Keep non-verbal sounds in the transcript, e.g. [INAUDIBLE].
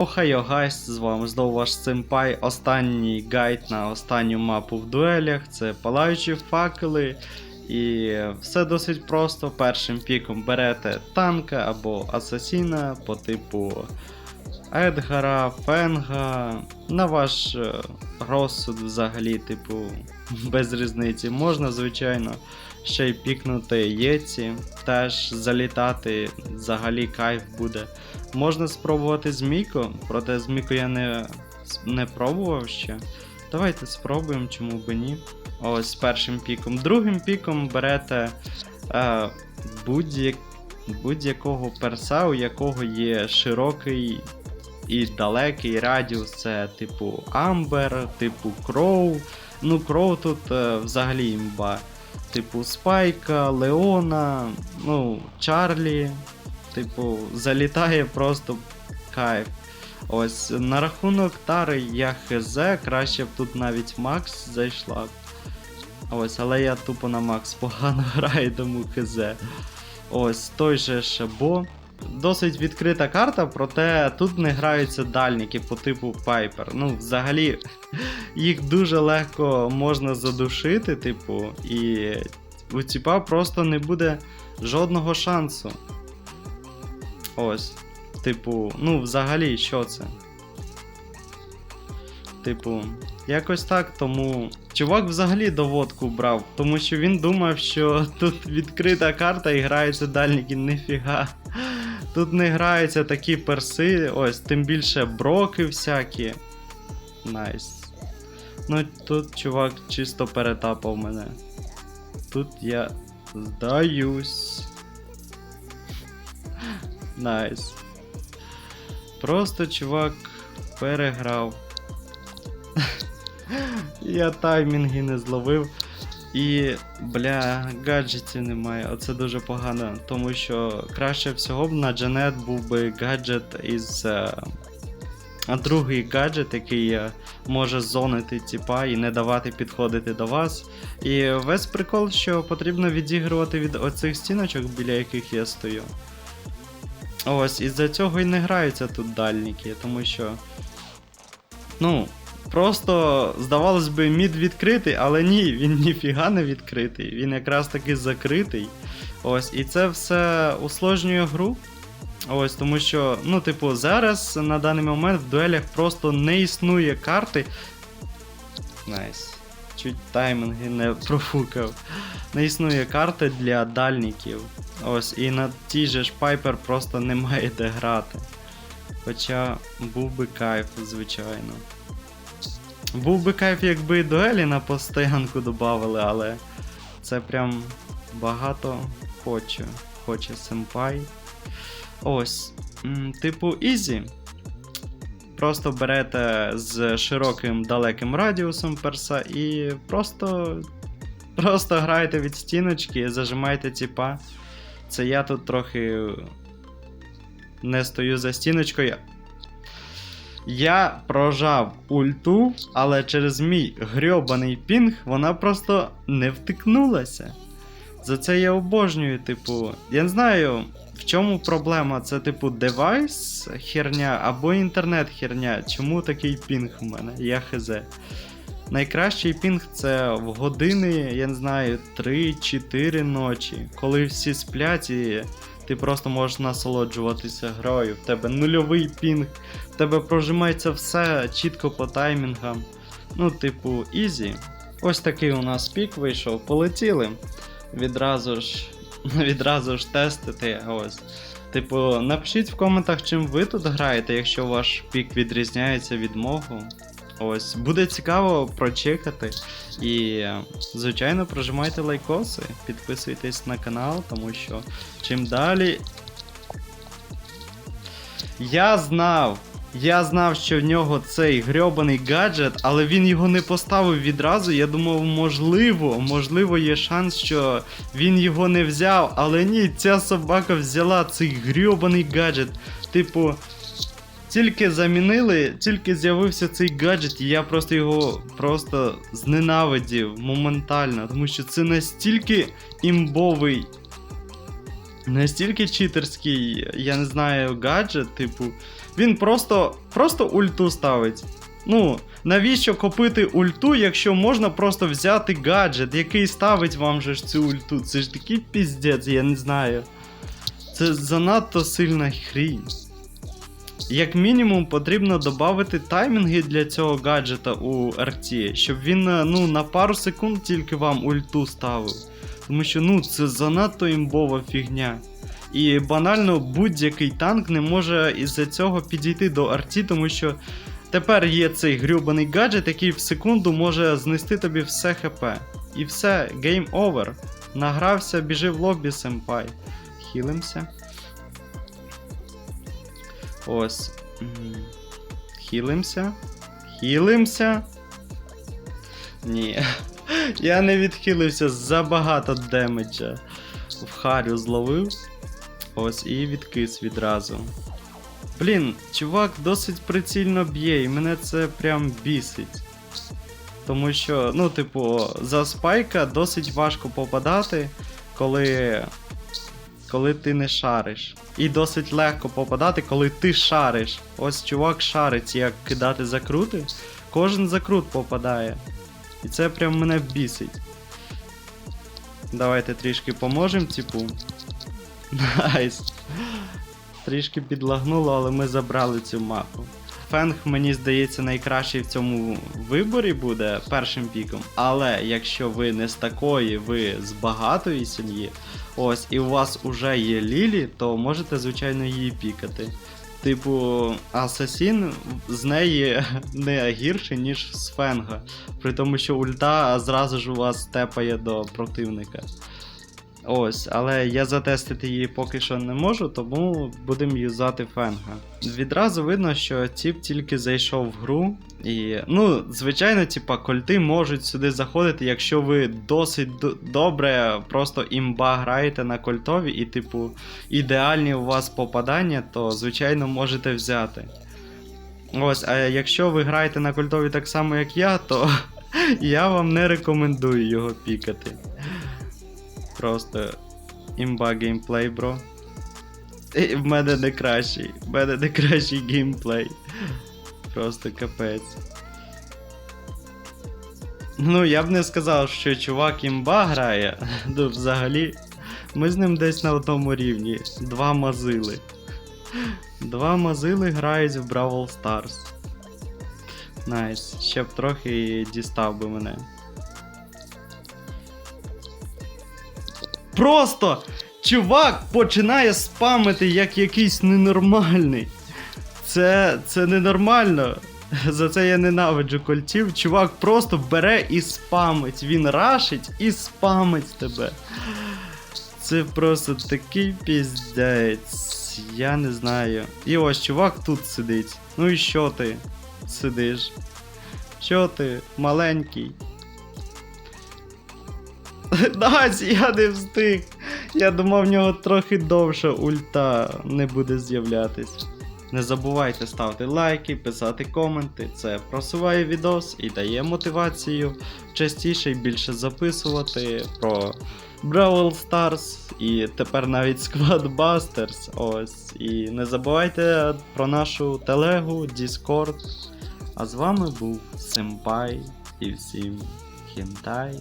Охайо гайс, з вами знову ваш сенпай. Останній гайд на останню мапу в дуелях. Це палаючі факели. І все досить просто. Першим піком берете танка або асасіна по типу Едгара, Фенга. На ваш е, розсуд взагалі, типу, [LAUGHS] без різниці. Можна, звичайно, ще й пікнути Єці, теж залітати, взагалі кайф буде. Можна спробувати змійку, проте змійку я не, не пробував ще. Давайте спробуємо, чому б ні. Ось першим піком. Другим піком берете е, будь-як, будь-якого перса, у якого є широкий і далекий радіус. Це типу Амбер, типу Кроу. Ну, Кроу тут е, взагалі імба. Типу Спайка, Леона, ну, Чарлі. Типу, залітає просто кайф. Ось на рахунок тари я хз, краще б тут навіть Макс зайшла. Ось, але я тупо на Макс погано [LAUGHS] граю, тому хз. Ось той же Шебо. Досить відкрита карта, проте тут не граються дальніки по типу Пайпер. Ну, взагалі, [LAUGHS] їх дуже легко можна задушити, типу, і у ціпа просто не буде жодного шансу. Ось. Типу, ну, взагалі, що це? Типу, якось так, тому. Чувак взагалі доводку брав, тому що він думав, що [LAUGHS] тут відкрита карта і граються дальніки, ніфіга. Тут не граються такі перси, ось, тим більше броки всякі. Найс. Ну, тут чувак чисто перетапав мене. Тут я здаюсь. Найс. Просто чувак переграв. [LAUGHS] Я таймінги не зловив. І, бля, гаджетів немає. Оце дуже погано, тому що краще всього б на Джанет був би гаджет із. е, А другий гаджет, який е, може зонити тіпа і не давати підходити до вас. І весь прикол, що потрібно відігрувати від оцих стіночок, біля яких я стою. Ось, із-за цього і не граються тут дальніки, тому що. Ну, просто, здавалось би, мід відкритий, але ні, він ніфіга не відкритий. Він якраз таки закритий. Ось, і це все усложнює гру. Ось, тому що, ну, типу, зараз на даний момент в дуелях просто не існує карти. Найс. Чуть таймінги не профукав. Не існує карти для дальніків. Ось, і на тій же ж Пайпер просто немає де грати. Хоча був би кайф, звичайно. Був би кайф, якби і дуелі на постоянку додавали, але це прям багато хоче. Хоче сенпай. Ось. Типу, Ізі. Просто берете з широким далеким радіусом перса і просто. Просто граєте від стіночки, зажимаєте тіпа. Це я тут трохи не стою за стіночкою. Я прожав ульту, але через мій грьобаний пінг вона просто не втикнулася. За це я обожнюю, типу. Я не знаю, в чому проблема. Це, типу, девайс херня або інтернет херня. Чому такий пінг в мене? Я хз. Найкращий пінг це в години, я не знаю, 3-4 ночі, коли всі сплять і ти просто можеш насолоджуватися грою. В тебе нульовий пінг, в тебе прожимається все чітко по таймінгам. Ну, типу, ізі. Ось такий у нас пік вийшов. Полетіли. Відразу ж [LAUGHS] відразу ж тестити. Ось. Типу, напишіть в коментах, чим ви тут граєте, якщо ваш пік відрізняється від мого. Ось, буде цікаво прочекати. І, звичайно, прожимайте лайкоси, підписуйтесь на канал, тому що чим далі. Я знав, я знав, що в нього цей грьобаний гаджет, але він його не поставив відразу. Я думав, можливо, можливо, є шанс, що він його не взяв. Але ні, ця собака взяла цей грьобаний гаджет. Типу. Тільки замінили, тільки з'явився цей гаджет, і я просто його просто зненавидів моментально, тому що це настільки імбовий, настільки читерський, я не знаю, гаджет, типу, Він просто, просто ульту ставить. Ну, навіщо копити ульту, якщо можна просто взяти гаджет, який ставить вам же ж цю ульту? Це ж такий піздець, я не знаю. Це занадто сильна хрінь. Як мінімум, потрібно додати таймінги для цього гаджета у RT, щоб він е, ну, на пару секунд тільки вам ульту ставив. Тому що ну, це занадто імбова фігня. І банально будь-який танк не може із-за цього підійти до RT, тому що тепер є цей грюбаний гаджет, який в секунду може знести тобі все ХП. І все, гейм овер. Награвся, біжи в лобі, семпай. Хілимся. Ось. Хілимся. Хілимся. Ні. [LAUGHS] Я не відхилився забагато демеджа. В харю зловив. Ось і відкис відразу. Блін, чувак досить прицільно б'є, і мене це прям бісить. Тому що, ну, типу, за спайка досить важко попадати, коли. Коли ти не шариш. І досить легко попадати, коли ти шариш. Ось чувак шарить, як кидати закрути. Кожен закрут попадає. І це прям мене бісить. Давайте трішки поможемо, типу. [LAUGHS] Найс. Трішки підлагнуло, але ми забрали цю мапу. Фенг, мені здається, найкращий в цьому виборі буде першим піком. Але якщо ви не з такої, ви з багатої сім'ї, ось і у вас уже є Лілі, то можете, звичайно, її пікати. Типу, Асасін з неї [LAUGHS] не гірше, ніж з Фенга. При тому, що ульта зразу ж у вас тепає до противника. Ось, але я затестити її поки що не можу, тому будемо юзати фенга. Відразу видно, що тіп тільки зайшов в гру. І, ну, звичайно, типа, кольти можуть сюди заходити, якщо ви досить добре просто імба граєте на кольтові, і, типу, ідеальні у вас попадання, то звичайно можете взяти. Ось, а якщо ви граєте на кольтові так само, як я, то [LAUGHS] я вам не рекомендую його пікати. Просто імба геймплей, бро. І в мене не кращий. В мене не кращий геймплей. Просто капець. Ну, я б не сказав, що чувак імба грає. [LAUGHS] Ну, взагалі, ми з ним десь на одному рівні. Два мазили. Два мазили грають в Бравл Stars. Найс. Ще б трохи дістав би мене. Просто чувак починає спамити як якийсь ненормальний. Це, це ненормально. [LAUGHS] За це я ненавиджу кольтів. Чувак просто бере і спамить. Він рашить і спамить тебе. Це просто такий піздець. Я не знаю. І ось чувак тут сидить. Ну і що ти сидиш? Що ти, маленький? Дась, я не встиг. Я думав, в нього трохи довша ульта не буде з'являтись. Не забувайте ставити лайки, писати коменти. Це просуває відос і дає мотивацію частіше і більше записувати про Brawl Stars і тепер навіть Squad Busters. Ось. І не забувайте про нашу телегу, Discord. А з вами був Семпай і всім хінтай.